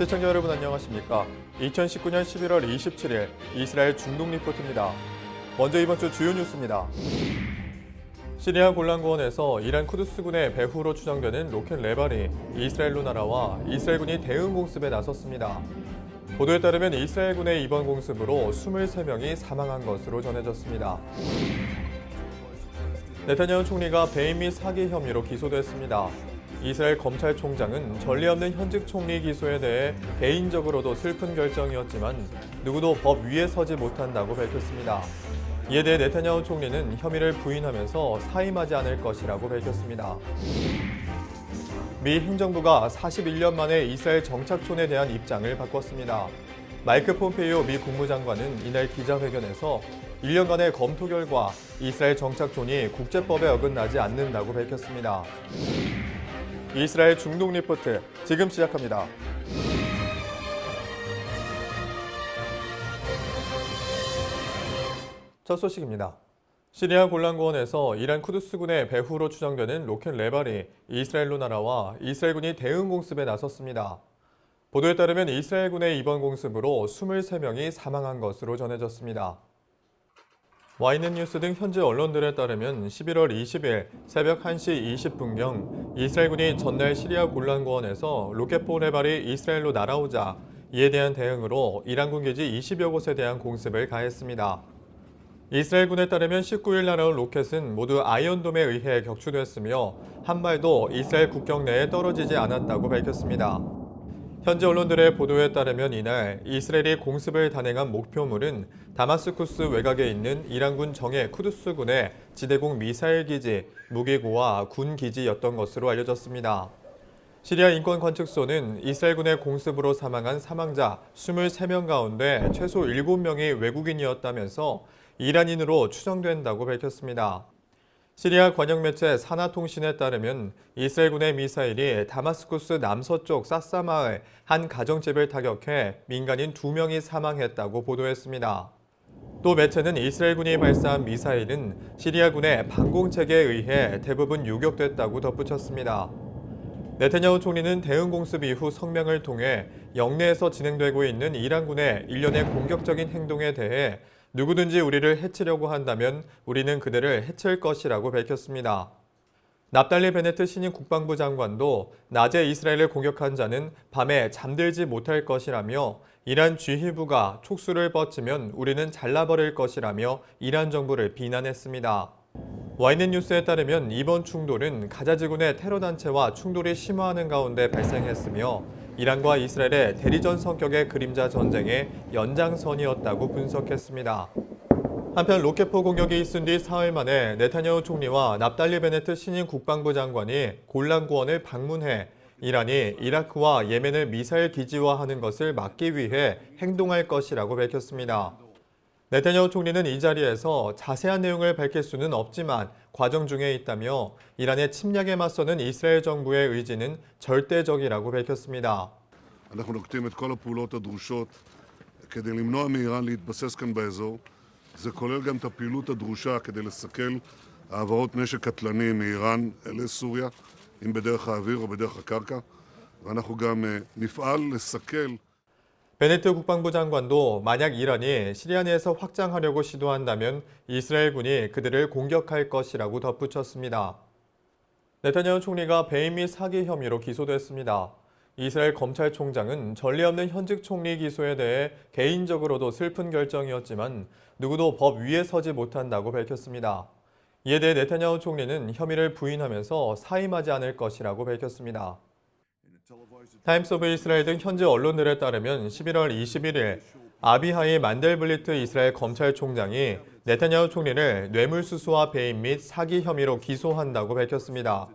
시청자 여러분 안녕하십니까? 2019년 11월 27일 이스라엘 중동 리포트입니다. 먼저 이번 주 주요 뉴스입니다. 시리아 골란고원에서 이란 쿠두스군의 배후로 추정되는 로켓 레발이 이스라엘로 날아와 이스라엘군이 대응 공습에 나섰습니다. 보도에 따르면 이스라엘군의 이번 공습으로 23명이 사망한 것으로 전해졌습니다. 네타냐후 총리가 배임 및 사기 혐의로 기소됐습니다. 이스라엘 검찰총장은 전례 없는 현직 총리 기소에 대해 개인적으로도 슬픈 결정이었지만 누구도 법 위에 서지 못한다고 밝혔습니다. 이에 대해 네타냐후 총리는 혐의를 부인하면서 사임하지 않을 것이라고 밝혔습니다. 미 행정부가 41년 만에 이스라엘 정착촌에 대한 입장을 바꿨습니다. 마이크 폼페이오 미 국무장관은 이날 기자회견에서 1년간의 검토 결과 이스라엘 정착촌이 국제법에 어긋나지 않는다고 밝혔습니다. 이스라엘 중동 리포트 지금 시작합니다. 첫 소식입니다. 시리아 골란고원에서 이란 쿠두스군의 배후로 추정되는 로켓 레발이 이스라엘로 날아와 이스라엘군이 대응 공습에 나섰습니다. 보도에 따르면 이스라엘군의 이번 공습으로 23명이 사망한 것으로 전해졌습니다. 와이는 뉴스 등 현지 언론들에 따르면 11월 20일 새벽 1시 20분경 이스라엘군이 전날 시리아 골란고원에서 로켓포 레발이 이스라엘로 날아오자 이에 대한 대응으로 이란군 기지 20여 곳에 대한 공습을 가했습니다. 이스라엘군에 따르면 19일 날아온 로켓은 모두 아이언돔에 의해 격추됐으며 한 발도 이스라엘 국경 내에 떨어지지 않았다고 밝혔습니다. 현지 언론들의 보도에 따르면 이날 이스라엘이 공습을 단행한 목표물은 다마스쿠스 외곽에 있는 이란군 정예 쿠두스군의 지대공 미사일 기지, 무기고와 군 기지였던 것으로 알려졌습니다. 시리아 인권관측소는 이스라엘군의 공습으로 사망한 사망자 23명 가운데 최소 7명이 외국인이었다면서 이란인으로 추정된다고 밝혔습니다. 시리아 관영 매체 사나통신에 따르면 이스라엘군의 미사일이 다마스쿠스 남서쪽 사사마을 한 가정집을 타격해 민간인 2명이 사망했다고 보도했습니다. 또 매체는 이스라엘군이 발사한 미사일은 시리아군의 방공체계에 의해 대부분 요격됐다고 덧붙였습니다. 네타냐후 총리는 대응 공습 이후 성명을 통해 영내에서 진행되고 있는 이란군의 일련의 공격적인 행동에 대해 누구든지 우리를 해치려고 한다면 우리는 그들을 해칠 것이라고 밝혔습니다. 납달리 베네트 신임 국방부 장관도 낮에 이스라엘을 공격한 자는 밤에 잠들지 못할 것이라며 이란 쥐히부가 촉수를 뻗치면 우리는 잘라버릴 것이라며 이란 정부를 비난했습니다. 와이넷 뉴스에 따르면 이번 충돌은 가자지군의 테러 단체와 충돌이 심화하는 가운데 발생했으며 이란과 이스라엘의 대리전 성격의 그림자 전쟁의 연장선이었다고 분석했습니다. 한편 로켓포 공격이 있은 뒤 사흘 만에 네타냐후 총리와 납달리 베네트 신임 국방부 장관이 골란구원을 방문해 이란이 이라크와 예멘을 미사일 기지화하는 것을 막기 위해 행동할 것이라고 밝혔습니다. 네타냐후 총리는 이 자리에서 자세한 내용을 밝힐 수는 없지만 과정 중에 있다며 이란의 침략에 맞서는 이스라엘 정부의 의지는 절대적이라고 밝혔습니다. אנחנו נוקטים את כל הפעולות הדרושות כדי למנוע מאיראן להתבסס כאן באזור. זה כולל גם את הפעילות הדרושה כדי לסכל העברות נשק קטלני מאיראן לסוריה, אם בדרך האוויר או בדרך הקרקע. ואנחנו גם אה, נפעל לסכל 베네트 국방부 장관도 만약 이란이 시리아 내에서 확장하려고 시도한다면 이스라엘군이 그들을 공격할 것이라고 덧붙였습니다. 네타냐후 총리가 배임 및 사기 혐의로 기소됐습니다. 이스라엘 검찰총장은 전례 없는 현직 총리 기소에 대해 개인적으로도 슬픈 결정이었지만 누구도 법 위에 서지 못한다고 밝혔습니다. 이에 대해 네타냐후 총리는 혐의를 부인하면서 사임하지 않을 것이라고 밝혔습니다. 타임스 오브 이스라엘 등 현지 언론들에 따르면 11월 21일 아비하이 만델블리트 이스라엘 검찰총장이 네타냐후 총리를 뇌물수수와 배임 및 사기 혐의로 기소한다고 밝혔습니다.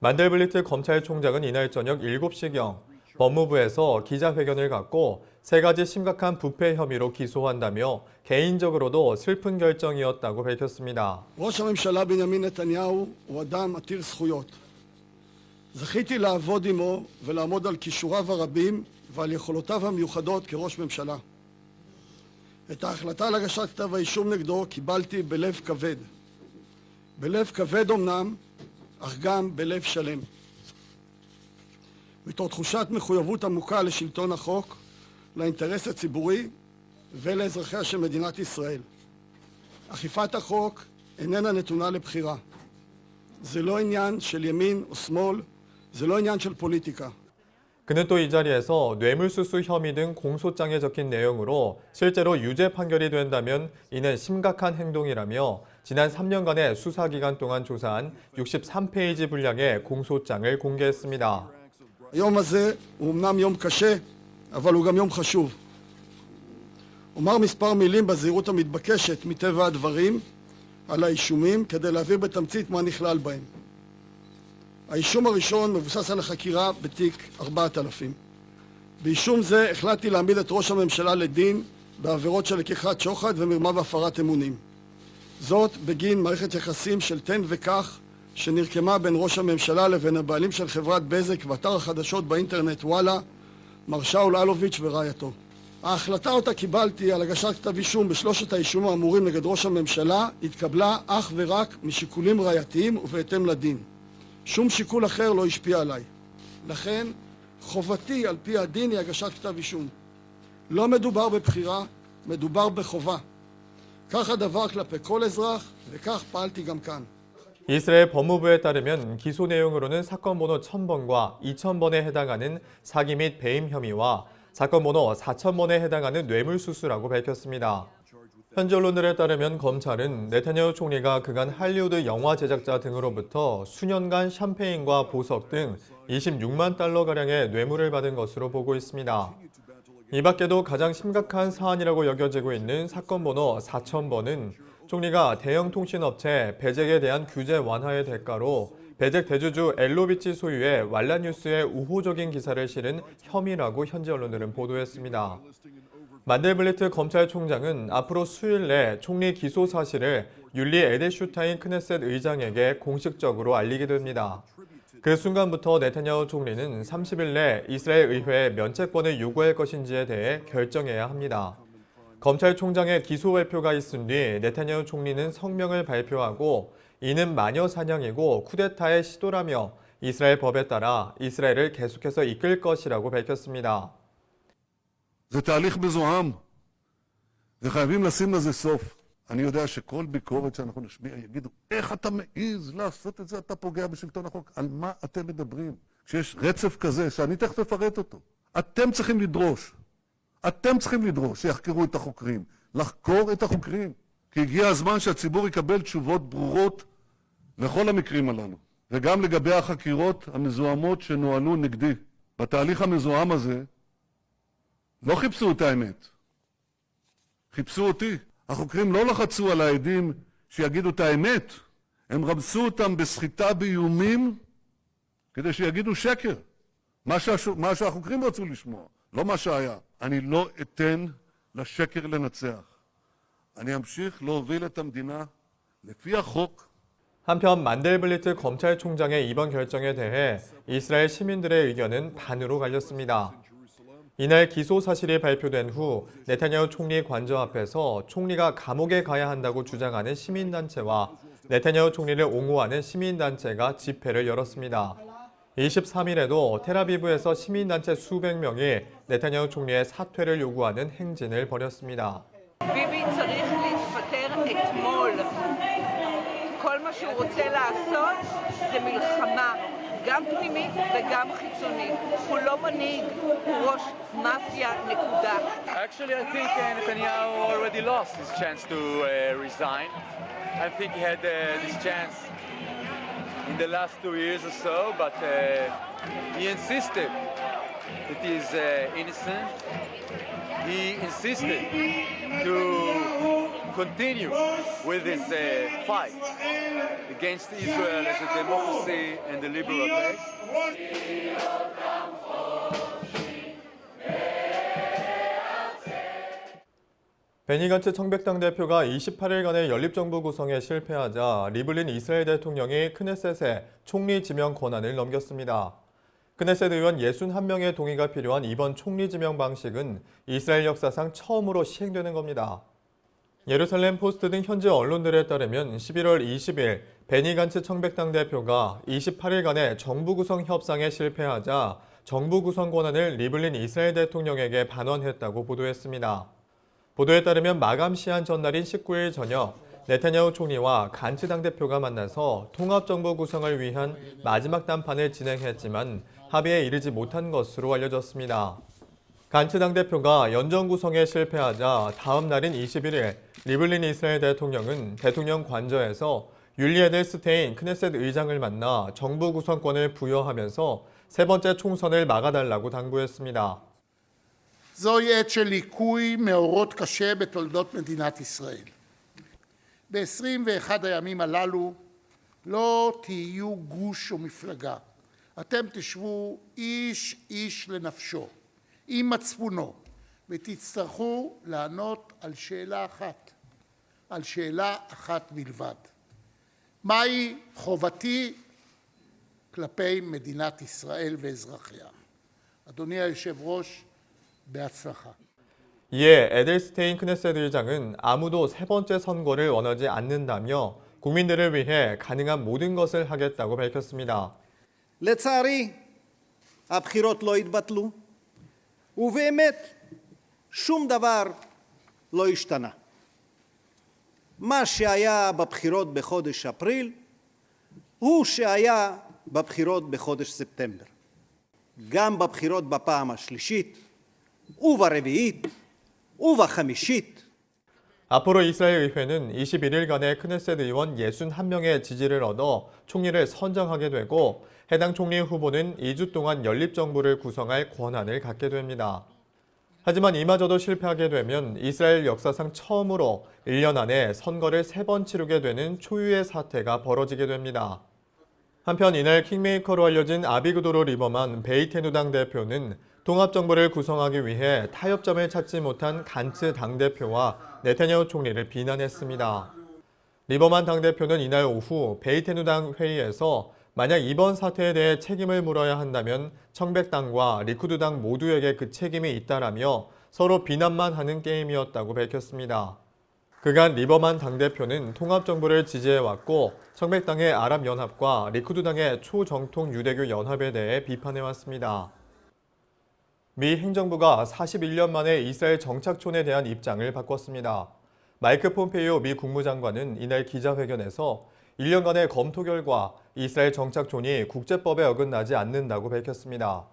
만델블리트 검찰총장은 이날 저녁 7시경 법무부에서 기자회견을 갖고 세 가지 심각한 부패 혐의로 기소한다며 개인적으로도 슬픈 결정이었다고 밝혔습니다. ראש הממשלה בנימין נתניהו הוא אדם עתיר זכויות. זכיתי לעבוד עמו ולעמוד על כישוריו הרבים ועל יכולותיו המיוחדות כראש ממשלה. את ההחלטה על הגשת כתב האישום נגדו קיבלתי בלב כבד. בלב כבד אמנם, אך גם בלב שלם. מתוך תחושת מחויבות עמוקה לשלטון החוק, לאינטרס הציבורי ולאזרחיה של מדינת ישראל. אכיפת החוק איננה נתונה לבחירה. זה לא עניין של ימין או שמאל, זה לא עניין של פוליטיקה. 그는 또 이 자리에서 뇌물수수 혐의 등 공소장에 적힌 내용으로 실제로 유죄 판결이 된다면 이는 심각한 행동이라며 지난 3년간의 수사기간 동안 조사한 63페이지 분량의 공소장을 공개했습니다. היום הזה הוא אמנם יום קשה, אבל הוא גם יום חשוב. אומר מספר מילים בזהירות המתבקשת מטבע הדברים על האישומים כדי להבהיר בתמצית מה נכלל בהם. האישום הראשון מבוסס על החקירה בתיק 4000. באישום זה החלטתי להעמיד את ראש הממשלה לדין בעבירות של לקיחת שוחד ומרמה והפרת אמונים. זאת בגין מערכת יחסים של תן וקח שנרקמה בין ראש הממשלה לבין הבעלים של חברת בזק ואתר החדשות באינטרנט וואלה, מר שאול אלוביץ' ורעייתו. ההחלטה אותה קיבלתי על הגשת כתב אישום בשלושת האישומים האמורים נגד ראש הממשלה התקבלה אך ורק משיקולים ראייתיים ובהתאם לדין. שום שיקול אחר לא השפיע עליי. לכן, חובתי על פי הדין היא הגשת כתב אישום. לא מדובר בבחירה, מדובר בחובה. כך הדבר כלפי כל אזרח, וכך פעלתי גם כאן. 이스라엘 법무부에 따르면 기소 내용으로는 사건 번호 1000번과 2000번에 해당하는 사기 및 배임 혐의와 사건 번호 4000번에 해당하는 뇌물수수라고 밝혔습니다. 현지 언론들에 따르면 검찰은 네타냐후 총리가 그간 할리우드 영화 제작자 등으로부터 수년간 샴페인과 보석 등 26만 달러가량의 뇌물을 받은 것으로 보고 있습니다. 이 밖에도 가장 심각한 사안이라고 여겨지고 있는 사건 번호 4000번은 총리가 대형 통신업체 베잭에 대한 규제 완화의 대가로 베잭 대주주 엘로비치 소유의 왈라뉴스의 우호적인 기사를 실은 혐의라고 현지 언론들은 보도했습니다. 만델블리트 검찰총장은 앞으로 수일 내 총리 기소 사실을 율리 에데슈타인 크네셋 의장에게 공식적으로 알리게 됩니다. 그 순간부터 네타냐후 총리는 30일 내 이스라엘 의회에 면책권을 요구할 것인지에 대해 결정해야 합니다. 검찰총장의 기소 발표가 있은 뒤 네타냐후 총리는 성명을 발표하고 이는 마녀 사냥이고 쿠데타의 시도라며 이스라엘 법에 따라 이스라엘을 계속해서 이끌 것이라고 밝혔습니다. אני יודע שכל ביקורת שאנחנו נשמיע יגידו, איך אתה מעז לעשות את זה? אתה פוגע בשלטון החוק. על מה אתם מדברים? כשיש רצף כזה, שאני תכף אפרט אותו. אתם צריכים לדרוש, אתם צריכים לדרוש שיחקרו את החוקרים, לחקור את החוקרים. כי הגיע הזמן שהציבור יקבל תשובות ברורות לכל המקרים הללו, וגם לגבי החקירות המזוהמות שנוהלו נגדי. בתהליך המזוהם הזה לא חיפשו את האמת, חיפשו אותי. החוקרים לא לחצו על העדים שיגידו את האמת, הם רמסו אותם בסחיטה באיומים כדי שיגידו שקר. מה, שהש... מה שהחוקרים רצו לשמוע, לא מה שהיה. אני לא אתן לשקר לנצח. אני אמשיך להוביל את המדינה לפי החוק 한편 만델블리트 검찰총장의 이번 결정에 대해 이스라엘 시민들의 의견은 반으로 갈렸습니다. 이날 기소 사실이 발표된 후 네타냐후 총리 관저 앞에서 총리가 감옥에 가야 한다고 주장하는 시민단체와 네타냐후 총리를 옹호하는 시민단체가 집회를 열었습니다. 23일에도 테라비브에서 시민단체 수백 명이 네타냐후 총리의 사퇴를 요구하는 행진을 벌였습니다. כל מה שהוא רוצה לעשות זה מלחמה, גם פנימית וגם חיצונית. הוא לא מנהיג, הוא ראש מאפיה, נקודה. Actually, I think uh, Netanyahu already lost his chance to uh, resign. I think he had uh, this chance in the last two years or so, but uh, he insisted that he is uh, innocent. He insisted to continue with this uh, fight against Israel as a democracy and a liberal place. 베니간츠 청백당 대표가 28일간의 연립정부 구성에 실패하자 리블린 이스라엘 대통령이 크네셋에 총리 지명 권한을 넘겼습니다. 크네셋 의원 61명의 동의가 필요한 이번 총리 지명 방식은 이스라엘 역사상 처음으로 시행되는 겁니다. 예루살렘 포스트 등 현지 언론들에 따르면 11월 20일 베니 간츠 청백당 대표가 28일간의 정부 구성 협상에 실패하자 정부 구성 권한을 리블린 이스라엘 대통령에게 반환했다고 보도했습니다. 보도에 따르면 마감 시한 전날인 19일 저녁 네타냐후 총리와 간츠 당대표가 만나서 통합정부 구성을 위한 마지막談판을 진행했지만 합의에 이르지 못한 것으로 알려졌습니다. 간츠 당대표가 연정 구성에 실패하자 다음 날인 21일 리블린 이스라엘 대통령은 대통령 관저에서 율리 에델스테인 크네셋 의장을 만나 정부 구성권을 부여하면서 세 번째 총선을 막아달라고 당부했습니다. זוהי עת של ליקוי מאורות קשה בתולדות מדינת ישראל. ב-21 הימים הללו לא תהיו גוש או מפלגה. אתם תשבו איש איש לנפשו, עם מצפונו, ותצטרכו לענות על שאלה אחת, על שאלה אחת בלבד. מהי חובתי כלפי מדינת ישראל ואזרחיה? אדוני היושב-ראש, בהצלחה. 이에 에델스테인 크네셋 의장은 아무도 세 번째 선거를 원하지 않는다며 국민들을 위해 가능한 모든 것을 하겠다고 밝혔습니다. לצערי, הבחירות לא התבטלו, ובאמת שום דבר לא השתנה. מה שהיה בבחירות בחודש אפריל הוא שהיה בבחירות בחודש ספטמבר. גם בבחירות בפעם השלישית, וברביעית, ובחמישית, 앞으로 이스라엘 의회는 21일간의 크네셋 의원 61명의 지지를 얻어 총리를 선정하게 되고 해당 총리 후보는 2주 동안 연립정부를 구성할 권한을 갖게 됩니다. 하지만 이마저도 실패하게 되면 이스라엘 역사상 처음으로 1년 안에 선거를 세번 치르게 되는 초유의 사태가 벌어지게 됩니다. 한편 이날 킹메이커로 알려진 아비그도르 리버만 베이테누당 대표는 통합정부를 구성하기 위해 타협점을 찾지 못한 간츠 당대표와 네타냐후 총리를 비난했습니다. 리버만 당대표는 이날 오후 베이테누당 회의에서 만약 이번 사태에 대해 책임을 물어야 한다면 청백당과 리쿠드당 모두에게 그 책임이 있다라며 서로 비난만 하는 게임이었다고 밝혔습니다. 그간 리버만 당대표는 통합정부를 지지해왔고 청백당의 아랍연합과 리쿠드당의 초정통 유대교 연합에 대해 비판해왔습니다. 미 행정부가 41년 만에 이스라엘 정착촌에 대한 입장을 바꿨습니다. 마이크 폼페이오 미 국무장관은 이날 기자회견에서 1년간의 검토 결과 이스라엘 정착촌이 국제법에 어긋나지 않는다고 밝혔습니다.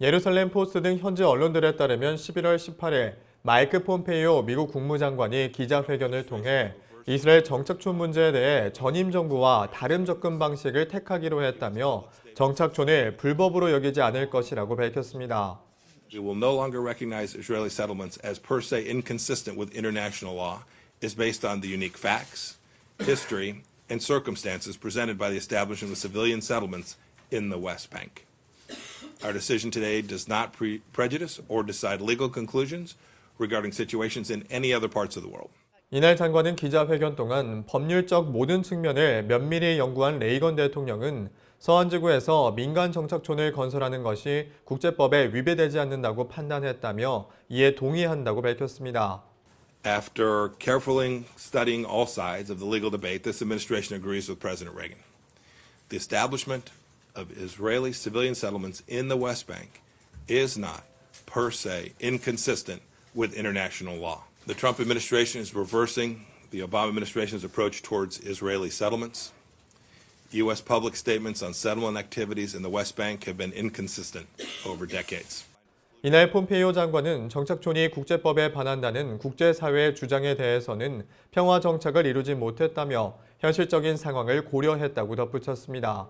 예루살렘 포스트 등 현지 언론들에 따르면 11월 18일 마이크 폼페이오 미국 국무장관이 기자회견을 통해 이스라엘 정착촌 문제에 대해 전임 정부와 다른 접근 방식을 택하기로 했다며 정착촌을 불법으로 여기지 않을 것이라고 밝혔습니다. We will no longer recognize Israeli settlements as per se inconsistent with international law is based on the unique facts, history, and circumstances presented by the establishment of civilian settlements in the West Bank. Our decision today does not pre- prejudice or decide legal conclusions regarding situations in any other parts of the world. 이날 장관은 기자회견 동안 법률적 모든 측면을 면밀히 연구한 레이건 대통령은 서한지구에서 민간 정착촌을 건설하는 것이 국제법에 위배되지 않는다고 판단했다며 이에 동의한다고 밝혔습니다. After carefully studying all sides of the legal debate, this administration agrees with President Reagan. The establishment of Israeli civilian settlements in the West Bank is not, per se, inconsistent with international law. The Trump administration is reversing the Obama administration's approach towards Israeli settlements. U.S. public statements on settlement activities in the West Bank have been inconsistent over decades. 이날 폼페이오 장관은 정착촌이 국제법에 반한다는 국제사회의 주장에 대해서는 평화 정착을 이루지 못했다며 현실적인 상황을 고려했다고 덧붙였습니다.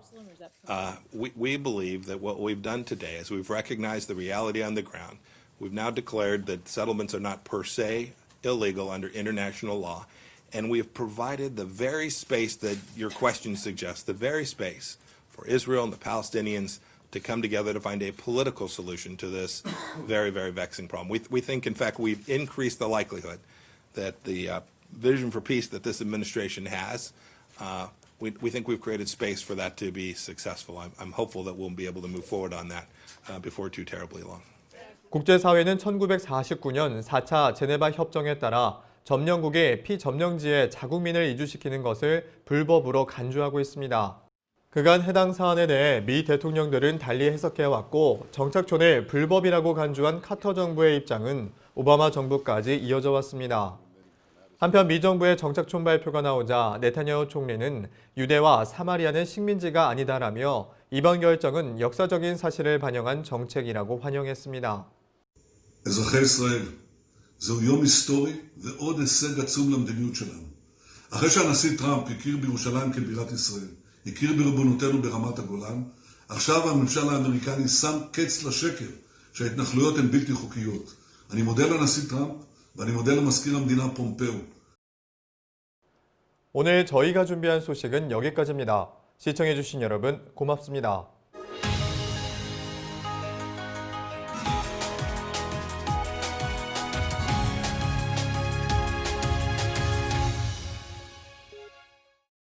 Uh, we, we believe that what we've done today is we've recognized the reality on the ground. We've now declared that settlements are not per se illegal under international law. And we have provided the very space that your question suggests, the very space for Israel and the Palestinians to come together to find a political solution to this very, very vexing problem. We, we think, in fact, we've increased the likelihood that the uh, vision for peace that this administration has, uh, we, we think we've created space for that to be successful. I'm, I'm hopeful that we'll be able to move forward on that uh, before too terribly long. 국제사회는 1949년 4차 제네바 협정에 따라 점령국이 피점령지에 자국민을 이주시키는 것을 불법으로 간주하고 있습니다. 그간 해당 사안에 대해 미 대통령들은 달리 해석해왔고 정착촌을 불법이라고 간주한 카터 정부의 입장은 오바마 정부까지 이어져 왔습니다. 한편 미 정부의 정착촌 발표가 나오자 네타냐후 총리는 유대와 사마리아는 식민지가 아니다라며 이번 결정은 역사적인 사실을 반영한 정책이라고 환영했습니다. אזרחי ישראל, זהו יום היסטורי ועוד הישג עצום למדיניות שלנו. אחרי שהנשיא טראמפ הכיר בירושלים כבירת ישראל, הכיר בריבונותנו ברמת הגולן, עכשיו הממשל האמריקני שם קץ לשקר שההתנחלויות הן בלתי חוקיות. אני מודה לנשיא טראמפ ואני מודה למזכיר המדינה פומפאו. 오늘 저희가 준비한 소식은 여기까지입니다. 시청해주신 여러분 고맙습니다.